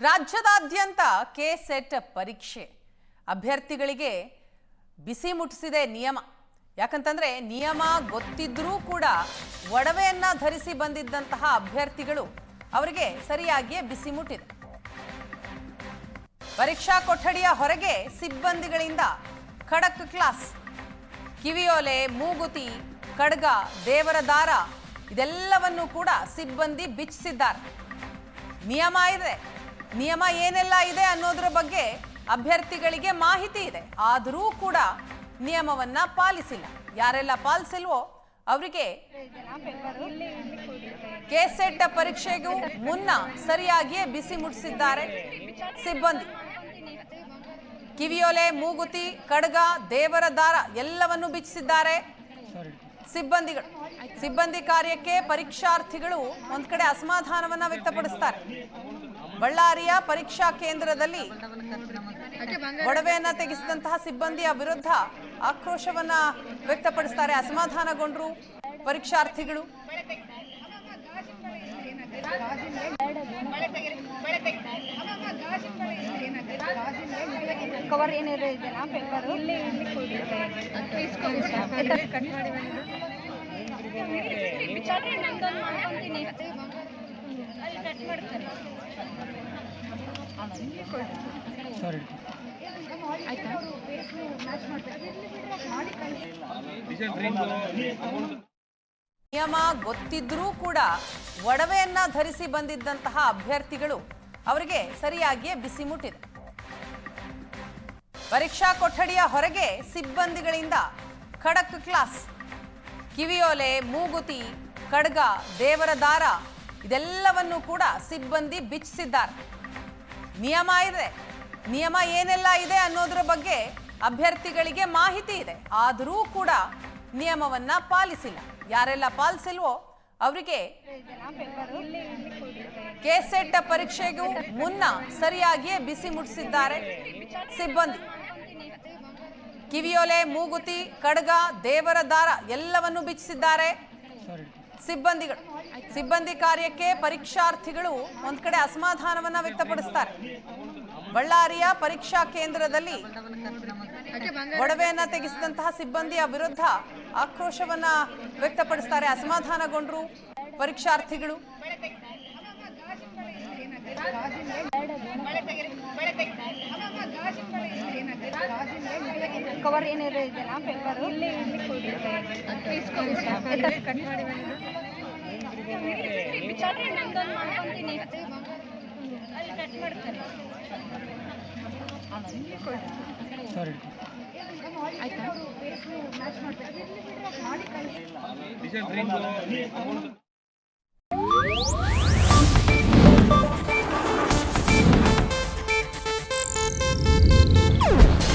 ರಾಜ್ಯದಾದ್ಯಂತ K set ಪರೀಕ್ಷೆ. ಅಭ್ಯರ್ಥಿಗಳಿಗೆ ಬಿಸಿ ಮುಟ್ಟಿಸಿದೆ ನಿಯಮ. ಯಾಕಂತಂದ್ರೆ ನಿಯಮ ಗೊತ್ತಿದ್ರೂ ಕೂಡ ಒಡವೆಯನ್ನ ಧರಿಸಿ ಬಂದಿದ್ದಂತಹ ಅಭ್ಯರ್ಥಿಗಳು ಅವರಿಗೆ ಸರಿಯಾಗಿಯೇ ಬಿಸಿ ಮುಟ್ಟಿದೆ. ಪರೀಕ್ಷಾ ಕೊಠಡಿಯ ಹೊರಗೆ ಸಿಬ್ಬಂದಿಗಳಿಂದ ಖಡಕ್ ಕ್ಲಾಸ್. ಕಿವಿಯೋಲೆ, ಮೂಗುತಿ ಖಡ್ಗ ದೇವರ ದಾರ ಇದೆಲ್ಲವನ್ನು ಕೂಡ ಸಿಬ್ಬಂದಿ ಬಿಚ್ಚಿಸಿದ್ದಾರೆ. ನಿಯಮ ಇದೆ. ನಿಯಮ ಏನೆಲ್ಲ ಇದೆ ಅನ್ನೋದ್ರ ಬಗ್ಗೆ ಅಭ್ಯರ್ಥಿಗಳಿಗೆ ಮಾಹಿತಿ ಇದೆ. ಆದರೂ ಕೂಡ ನಿಯಮವನ್ನ ಪಾಲಿಸಿಲ್ಲ. ಯಾರೆಲ್ಲ ಪಾಲಿಸಿಲ್ವೋ ಅವರಿಗೆ ಕೆಸೆಟ್ ಪರೀಕ್ಷೆಗೂ ಮುನ್ನ ಸರಿಯಾಗಿಯೇ ಬಿಸಿ ಮುಟ್ಟಿಸಿದ್ದಾರೆ ಸಿಬ್ಬಂದಿ. ಕಿವಿಯೊಲೆ, ಮೂಗುತಿ, ಕಡ್ಗ, ದೇವರ ದಾರ ಎಲ್ಲವನ್ನು ಬಿಚ್ಚಿಸಿದ್ದಾರೆ ಸಿಬ್ಬಂದಿಗಳು. ಸಿಬ್ಬಂದಿ ಕಾರ್ಯಕ್ಕೆ ಪರೀಕ್ಷಾರ್ಥಿಗಳು ಒಂದ್ ಕಡೆ ಅಸಮಾಧಾನವನ್ನ ವ್ಯಕ್ತಪಡಿಸ್ತಾರೆ. ಬಳ್ಳಾರಿಯ ಪರೀಕ್ಷಾ ಕೇಂದ್ರದಲ್ಲಿ ಒಡವೆಯನ್ನ ತೆಗೆಸಿದಂತಹ ಸಿಬ್ಬಂದಿಯ ವಿರುದ್ಧ ಆಕ್ರೋಶವನ್ನ ವ್ಯಕ್ತಪಡಿಸ್ತಾರೆ. ಅಸಮಾಧಾನಗೊಂಡ್ರು ಪರೀಕ್ಷಾರ್ಥಿಗಳು. ಕವರ್ ಏನಿದೆ ಇದೆನಾ ಪೇಪರ್ ಕಟ್ ಮಾಡಿ ಬಿಚಾಡ್ರಿ ನಂದೊಂದು ಮಾಡ್ಕೊಂತೀನಿ. ಅಲ್ಲಿ ಕಟ್ ಮಾಡ್ತಾರೆ. ಆಯ್ತಾ ನಿಯಮ ಗೊತ್ತಿದ್ರೂ ಕೂಡ ಒಡವೆಯನ್ನ ಧರಿಸಿ ಬಂದಿದ್ದಂತಹ ಅಭ್ಯರ್ಥಿಗಳು ಅವರಿಗೆ ಸರಿಯಾಗಿಯೇ ಬಿಸಿ ಮುಟ್ಟಿದೆ. ಪರೀಕ್ಷಾ ಕೊಠಡಿಯ ಹೊರಗೆ ಸಿಬ್ಬಂದಿಗಳಿಂದ ಖಡಕ್ ಕ್ಲಾಸ್. ಕಿವಿಯೋಲೆ, ಮೂಗುತಿ ಖಡ್ಗ ದೇವರ ದಾರ ಇದೆಲ್ಲವನ್ನು ಕೂಡ ಸಿಬ್ಬಂದಿ ಬಿಚ್ಚಿಸಿದ್ದಾರೆ. ನಿಯಮ ಇದೆ. ನಿಯಮ ಏನೆಲ್ಲ ಇದೆ ಅನ್ನೋದ್ರ ಬಗ್ಗೆ ಅಭ್ಯರ್ಥಿಗಳಿಗೆ ಮಾಹಿತಿ ಇದೆ. ಆದರೂ ಕೂಡ ನಿಯಮವನ್ನ ಪಾಲಿಸಿಲ್ಲ. ಯಾರೆಲ್ಲ ಪಾಲಿಸಿಲ್ವೋ ಅವರಿಗೆ ಕೆಸೆಟ್ ಪರೀಕ್ಷೆಗೂ ಮುನ್ನ ಸರಿಯಾಗಿಯೇ ಬಿಸಿ ಮುಟ್ಟಿಸಿದ್ದಾರೆ ಸಿಬ್ಬಂದಿ. ಕಿವಿಯೊಲೆ, ಮೂಗುತಿ, ಕಡಗ, ದೇವರ ದಾರ ಎಲ್ಲವನ್ನು ಬಿಚ್ಚಿಸಿದ್ದಾರೆ. ಸಿಬ್ಬಂದಿಗಳು ಸಿಬ್ಬಂದಿ ಕಾರ್ಯಕ್ಕೆ ಪರೀಕ್ಷಾರ್ಥಿಗಳು ಒಂದ್ ಕಡೆ ಅಸಮಾಧಾನವನ್ನ ವ್ಯಕ್ತಪಡಿಸ್ತಾರೆ. ಬಳ್ಳಾರಿಯ ಪರೀಕ್ಷಾ ಕೇಂದ್ರದಲ್ಲಿ ಒಡವೆಯನ್ನ ತೆಗೆಸಿದಂತಹ ಸಿಬ್ಬಂದಿಯ ವಿರುದ್ಧ ಆಕ್ರೋಶವನ್ನ ವ್ಯಕ್ತಪಡಿಸ್ತಾರೆ ಅಸಮಾಧಾನಗೊಂಡ್ರು ಪರೀಕ್ಷಾರ್ಥಿಗಳು. ಕವರ್ ಏನಿದೆ ಇದೆಯಾ? ಪೇಪರ್ ಕಟ್ ಮಾಡಿ ಬಿಚಾಡ್ರಿ ನಂದೊಂದು ಮಾಡ್ಕೊಂತೀನಿ. ಅಲ್ಲಿ ಕಟ್ ಮಾಡ್ತಾರೆ. ಆಯ್ತಾ?